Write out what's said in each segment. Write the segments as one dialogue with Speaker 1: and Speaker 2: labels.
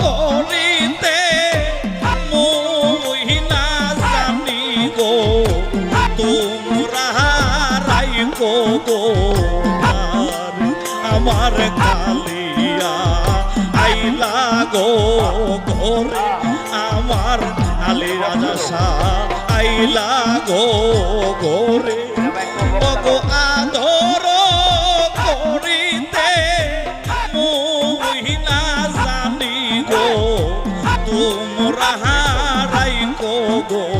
Speaker 1: করিতে মহিনা জানি গো। তোমরা রাই গো আমার কালিয়া আইলা গো। ঘরে আমার আলী রাজা শাহ গো। ঘরে আদর গো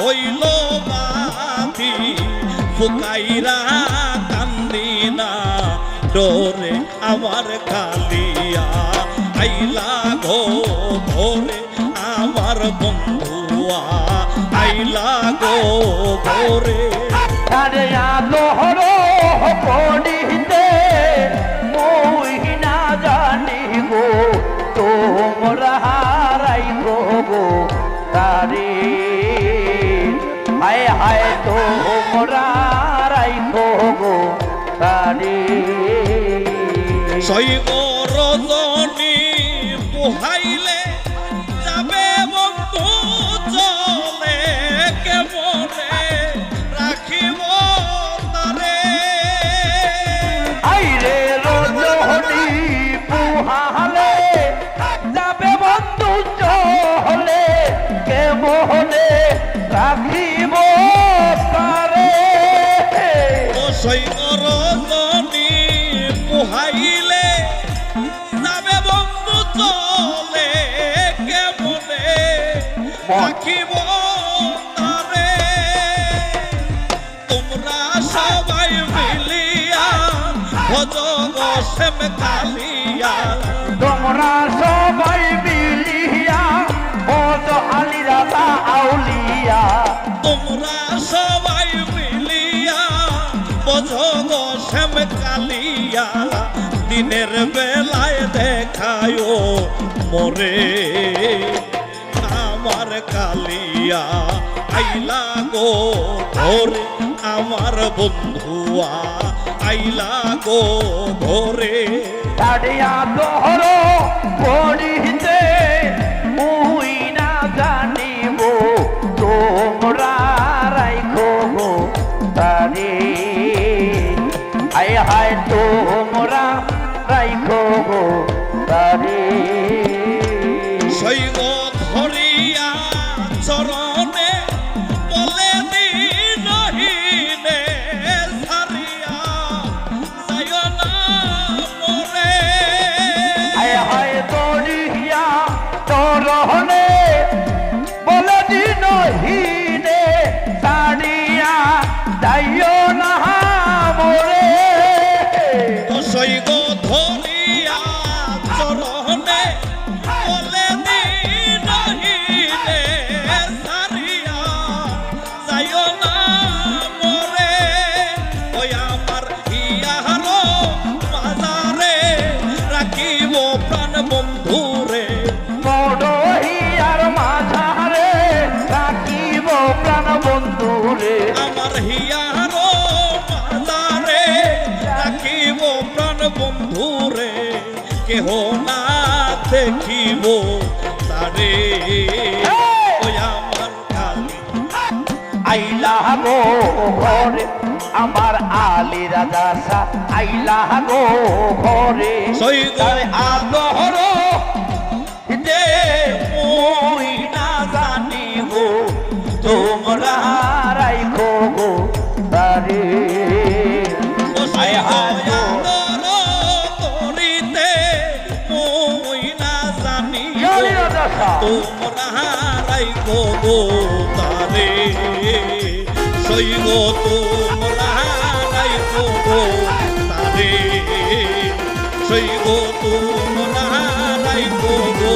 Speaker 1: হইল ফুকাইরা কান্দিনা ডোরে আমার কালিয়া। আইলা গো ভোরে আমার বন্ধুয়া। আইলা গো ভোরে।
Speaker 2: আরে আলো হরো পড়িতে হায় হায় তো হারাই গো গো
Speaker 1: সই গো পোহাইলে তোমরা সবাই মিলিয়া সেম কালিয়া।
Speaker 2: তোমরা সবাই মিলিয়া বজ আলী রাতা আউলিয়া।
Speaker 1: তোমরা সবাই মিলিয়া বোঝো গো শ্যাম কালিয়া। দিনের বেলায় দেখায় মোরে। কালিয়া আইলা গো ভোরে আমার বন্ধুয়া আইলা গো ভোরে
Speaker 2: ছাড়িয়া দহর পড়িতে মুই না জানিব তোমরা রাইখো তারে। আয় হায় তোমরা রাইখো তারে।
Speaker 1: শৈব ধরিয়া কেহ না দেখিব তারে। ওই আমার কালী।
Speaker 2: আইলা গো ঘরে আমার আলী রাজা সা। আইলা গো ঘরে
Speaker 1: সৈগ আদর জানি তোমরা
Speaker 2: রাইব গো তারে সইব
Speaker 1: তোমরা রাইব গো